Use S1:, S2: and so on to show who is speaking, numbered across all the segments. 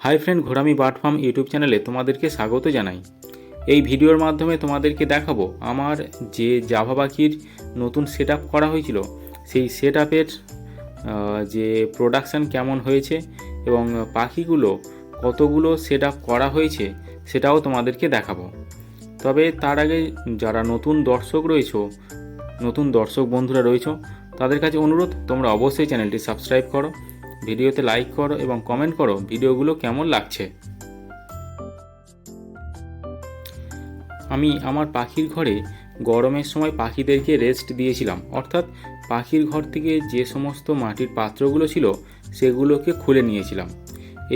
S1: Hi friend Ghorami bird farm YouTube চ্যানেলে তোমাদেরকে স্বাগত জানাই। এই ভিডিওর মাধ্যমে তোমাদেরকে দেখাবো আমার যে জাভা পাখির নতুন সেট করা হয়েছিল, সেই সেট যে প্রোডাকশান কেমন হয়েছে এবং পাখিগুলো কতগুলো সেট করা হয়েছে সেটাও তোমাদেরকে দেখাবো। তবে তার আগে যারা নতুন দর্শক রয়েছো, নতুন দর্শক বন্ধুরা রয়েছো, তাদের কাছে অনুরোধ, তোমরা অবশ্যই চ্যানেলটি সাবস্ক্রাইব করো ভিডিওতে লাইক করো এবং কমেন্ট করো ভিডিওগুলো কেমন লাগছে। আমি আমার পাখির ঘরে গরমের সময় পাখিদেরকে রেস্ট দিয়েছিলাম। অর্থাৎ পাখির ঘর থেকে যে সমস্ত মাটির পাত্রগুলো ছিল সেগুলোকে খুলে নিয়েছিলাম।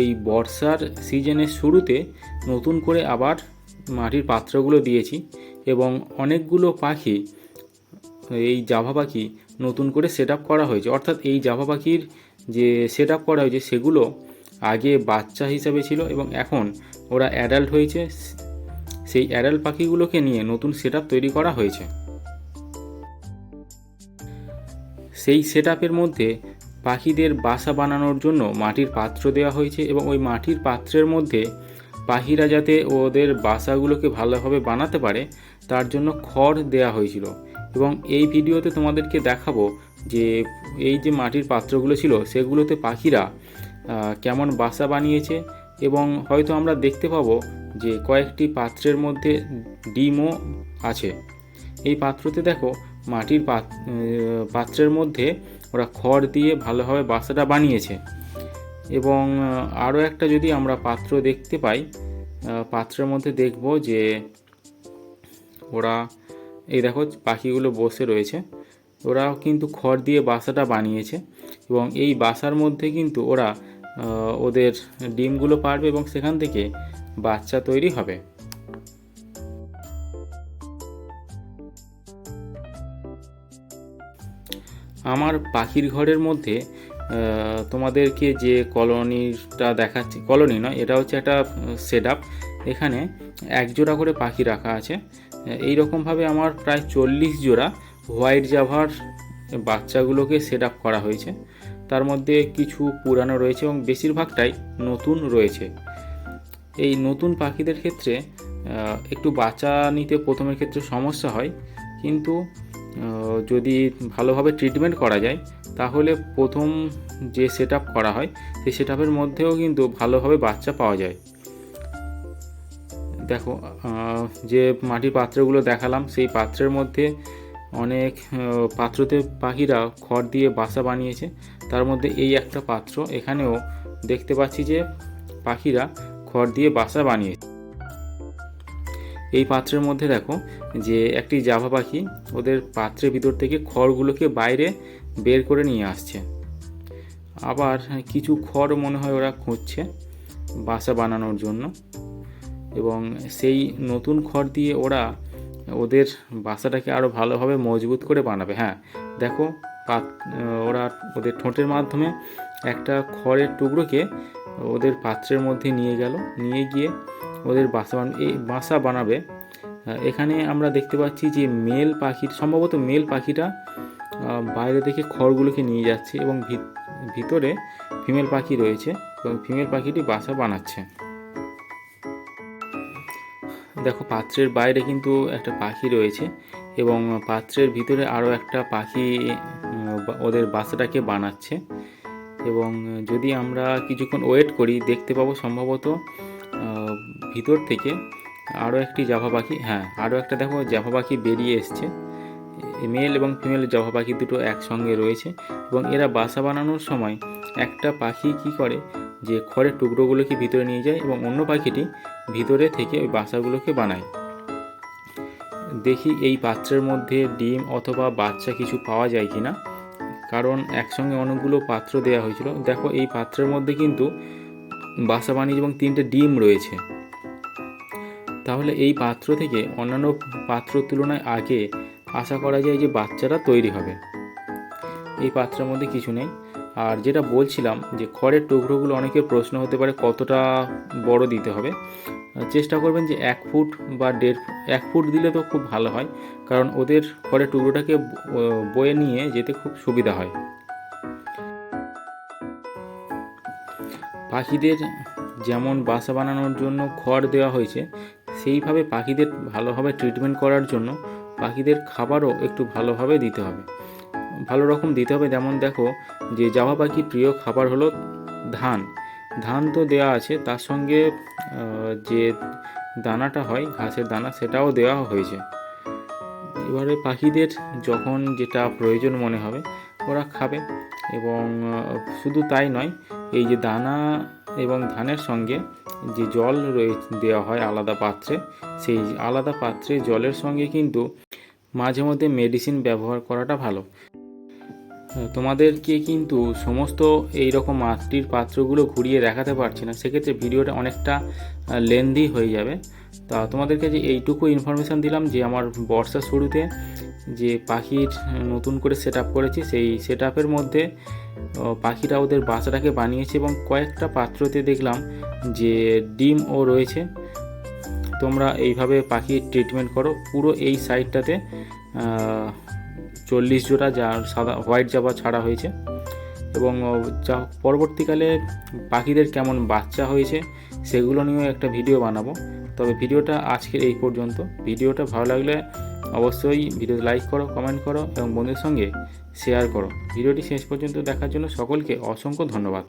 S1: এই বর্ষার সিজনের শুরুতে নতুন করে আবার মাটির পাত্রগুলো দিয়েছি এবং অনেকগুলো পাখি, এই জাভা পাখি নতুন করে সেট করা হয়েছে। অর্থাৎ এই জাভা পাখির যে সেট আপ করা হয়েছে সেগুলো আগে বাচ্চা হিসাবে ছিল এবং এখন ওরা অ্যাডাল্ট হয়েছে। সেই অ্যাডাল্ট পাখিগুলোকে নিয়ে নতুন সেট তৈরি করা হয়েছে। সেই সেট মধ্যে পাখিদের বাসা বানানোর জন্য মাটির পাত্র দেওয়া হয়েছে এবং ওই মাটির পাত্রের মধ্যে পাখিরা যাতে ওদের বাসাগুলোকে ভালোভাবে বানাতে পারে, তার জন্য খড় দেওয়া হয়েছিল। এবং এই ভিডিওতে তোমাদেরকে দেখাবো যে এই যে মাটির পাত্রগুলো ছিল, সেগুলোতে পাখিরা কেমন বাসা বানিয়েছে এবং হয়তো আমরা দেখতে পাবো যে কয়েকটি পাত্রের মধ্যে ডিমও আছে। এই পাত্রতে দেখো মাটির পাত্রের মধ্যে ওরা খড় দিয়ে ভালোভাবে বাসাটা বানিয়েছে। এবং আরও একটা যদি আমরা পাত্র দেখতে পাই পাত্রের মধ্যে দেখব যে ওরা এই দেখো পাখিগুলো বসে রয়েছে। ওরা কিন্তু খড় দিয়ে বাসাটা বানিয়েছে এবং এই বাসার মধ্যে কিন্তু ওরা ওদের ডিমগুলো পারবে এবং সেখান থেকে বাচ্চা তৈরি হবে। আমার পাখির ঘরের মধ্যে তোমাদেরকে যে কলোনিটা দেখাচ্ছি, কলোনি নয়, এটা হচ্ছে একটা সেট এখানে একজোড়া করে পাখি রাখা আছে। এই রকমভাবে আমার প্রায় চল্লিশ জোড়া হোয়াইট জাভার বাচ্চাগুলোকে সেট করা হয়েছে। তার মধ্যে কিছু পুরানো রয়েছে এবং বেশিরভাগটাই নতুন রয়েছে। এই নতুন পাখিদের ক্ষেত্রে একটু বাচ্চা নিতে প্রথমের ক্ষেত্রে সমস্যা হয়, কিন্তু যদি ভালোভাবে ট্রিটমেন্ট করা যায়, তাহলে প্রথম যে সেট করা হয়, সেই সেট মধ্যেও কিন্তু ভালোভাবে বাচ্চা পাওয়া যায়। দেখো যে মাটির পাত্রগুলো দেখালাম, সেই পাত্রের মধ্যে অনেক পাত্রতে পাখিরা খড় দিয়ে বাসা বানিয়েছে। তার মধ্যে এই একটা পাত্র, এখানেও দেখতে পাচ্ছি যে পাখিরা খড় দিয়ে বাসা বানিয়েছে। এই পাত্রের মধ্যে দেখো যে একটি জাভা পাখি ওদের পাত্রের ভিতর থেকে খড়গুলোকে বাইরে বের করে নিয়ে আসছে। আবার কিছু খড় মনে হয় ওরা খুঁজছে বাসা বানানোর জন্য। এবং সেই নতুন খড় দিয়ে ওরা ওদের বাসাটাকে আরও ভালোভাবে মজবুত করে বানাবে হ্যাঁ। দেখো, পাত ওরা ওদের ঠোঁটের মাধ্যমে একটা খড়ের টুকরোকে ওদের পাত্রের মধ্যে নিয়ে গেল, নিয়ে গিয়ে ওদের বাসা বান, এই বাসা বানাবে। এখানে আমরা দেখতে পাচ্ছি যে মেল পাখির, সম্ভবত মেল পাখিটা বাইরে থেকে খড়গুলোকে নিয়ে যাচ্ছে এবং ভিতরে ফিমেল পাখি রয়েছে। এবং ফিমেল পাখিটি বাসা বানাচ্ছে। দেখো, পাত্রের বাইরে কিন্তু একটা পাখি রয়েছে এবং পাত্রের ভিতরে আরও একটা পাখি ওদের বাসাটাকে বানাচ্ছে। এবং যদি আমরা কিছুক্ষণ ওয়েট করি, দেখতে পাবো সম্ভবত ভিতর থেকে আরও একটি জাভা পাখি হ্যাঁ আরও একটা দেখো, জাভা পাখি বেরিয়ে এসছে। মেল এবং ফিমেল জাভা পাখি দুটো একসঙ্গে রয়েছে এবং এরা বাসা বানানোর সময় একটা পাখি কি করে যে খড়ের টুকরোগুলোকে ভিতরে নিয়ে যায় এবং অন্য পাখিটি ভিতরে থেকে ওই বাসাগুলোকে বানায়। দেখি এই পাত্রের মধ্যে ডিম অথবা বাচ্চা কিছু পাওয়া যায় কি না কারণ একসঙ্গে অনেকগুলো পাত্র দেওয়া হয়েছিল। দেখো এই পাত্রের মধ্যে কিন্তু বাসা বানিয়ে এবং তিনটে ডিম রয়েছে। তাহলে এই পাত্র থেকে অন্যান্য পাত্র তুলনায় আগে আশা করা যায় যে বাচ্চারা তৈরি হবে। এই পাত্রের মধ্যে কিছু নেই। আর যেটা বলছিলাম যে খড়ের টুকরোগুলো অনেকের প্রশ্ন হতে পারে কতটা বড় দিতে হবে, চেষ্টা করবেন যে এক ফুট বা দেড় এক ফুট দিলে তো খুব ভালো হয়, কারণ ওদের খড়ের টুকরোটাকে বয়ে নিয়ে যেতে খুব সুবিধা হয়। পাখিদের যেমন বাসা বানানোর জন্য খড় দেওয়া হয়েছে, সেইভাবে পাখিদের ভালোভাবে ট্রিটমেন্ট করার জন্য পাখিদের খাবারও একটু ভালোভাবে দিতে হবে। ভালো রকম দিতে হবে। যেমন দেখো যে জাভা পাখির প্রিয় খাবার হলো ধান। ধান তো দেওয়া আছে, তার সঙ্গে যে দানাটা হয়, ঘাসের দানা, সেটাও দেওয়া হয়েছে। এবারে পাখিদের যখন যেটা প্রয়োজন মনে হবে, ওরা খাবে। এবং শুধু তাই নয়, এই যে দানা এবং ধানের সঙ্গে যে জল রয়েছে দেওয়া হয় আলাদা পাত্রে, সেই আলাদা পাত্রে জলের সঙ্গে কিন্তু মাঝে মধ্যে মেডিসিন ব্যবহার করাটা ভালো। তোমাদেরকে কিন্তু সমস্ত এই রকম মাটির পাত্রগুলো ঘুরিয়ে দেখাতে পারছি না। সেক্ষেত্রে ভিডিওটা অনেকটা লেন্দি হয়ে যাবে। তা তোমাদের কাছে এইটুকু ইনফরমেশান দিলাম যে আমার বর্ষার শুরুতে যে পাখির নতুন করে সেট করেছি, সেই সেট মধ্যে পাখিরা ওদের বাসাটাকে বানিয়েছে এবং কয়েকটা পাত্রতে দেখলাম যে ডিমও রয়েছে। তোমরা এইভাবে পাখির ট্রিটমেন্ট করো। পুরো এই সাইডটাতে চল্লিশ জোড়া যা সাদা, হোয়াইট জাবা ছাড়া হয়েছে। এবং যা পরবর্তীকালে পাখিদের কেমন বাচ্চা হয়েছে, সেগুলো নিয়েও একটা ভিডিও বানাবো। তবে ভিডিওটা আজকের এই পর্যন্ত। ভিডিওটা ভালো লাগলে অবশ্যই ভিডিও লাইক করো কমেন্ট করো এবং বন্ধুদের সঙ্গে শেয়ার করো। ভিডিওটি শেষ পর্যন্ত দেখার জন্য সকলকে অসংখ্য ধন্যবাদ।